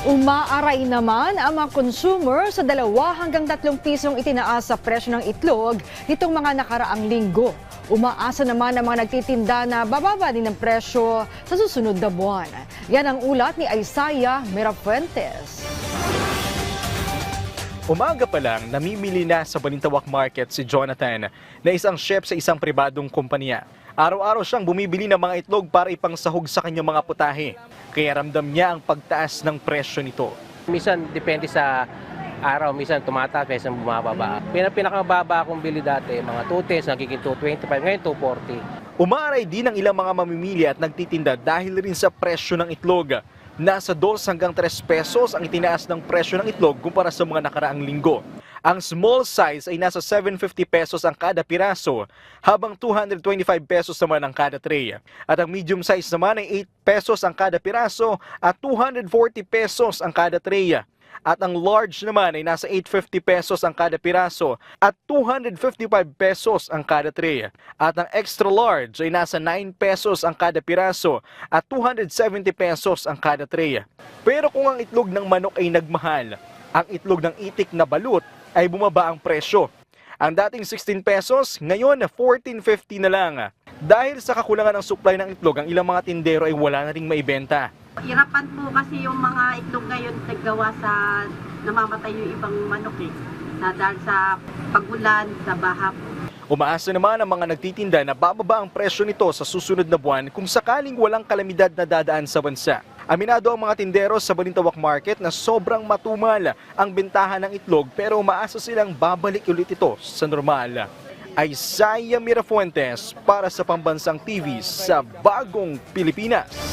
Umaaray naman ang mga consumer sa dalawa hanggang tatlong pisong itinaas sa presyo ng itlog nitong mga nakaraang linggo. Umaasa naman ang mga nagtitinda na bababa din ang presyo sa susunod na buwan. Yan ang ulat ni Isaiah Mirafuentes. Umaga pa lang, namimili na sa Balintawak Market si Jonathan na isang chef sa isang pribadong kumpanya. Araw-araw siyang bumibili ng mga itlog para ipangsahog sa kanyang mga putahe. Kaya ramdam niya ang pagtaas ng presyo nito. Minsan depende sa araw, minsan tumataas, minsan bumababa. Pina pinakamababa akong bili dati, mga 210, nagiging 225, ngayon 240. Umaaray din ang ilang mga mamimili at nagtitinda dahil rin sa presyo ng itlog. Nasa 2 hanggang 3 pesos ang itinaas ng presyo ng itlog kumpara sa mga nakaraang linggo. Ang small size ay nasa 750 pesos ang kada piraso, habang 225 pesos naman ang kada tray. At ang medium size naman ay 8 pesos ang kada piraso at 240 pesos ang kada tray. At ang large naman ay nasa 850 pesos ang kada piraso at 255 pesos ang kada tray. At ang extra large ay nasa 9 pesos ang kada piraso at 270 pesos ang kada tray. Pero kung ang itlog ng manok ay nagmahal, ang itlog ng itik na balut ay bumaba ang presyo. Ang dating 16 pesos, ngayon 14.50 na lang. Dahil sa kakulangan ng supply ng itlog, ang ilang mga tindero ay wala na ring maibenta. Hirapan po kasi yung mga itlog ngayon naggawa sa namamatay yung ibang manok eh. Na dahil sa pagulan, sa baha. Umaasa naman ang mga nagtitinda na bababa ang presyo nito sa susunod na buwan kung sakaling walang kalamidad na dadaan sa bansa. Aminado ang mga tindero sa Balintawak Market na sobrang matumal ang bentahan ng itlog pero umaasa silang babalik ulit ito sa normal. Isaiah Mirafuentes para sa Pambansang TV sa Bagong Pilipinas.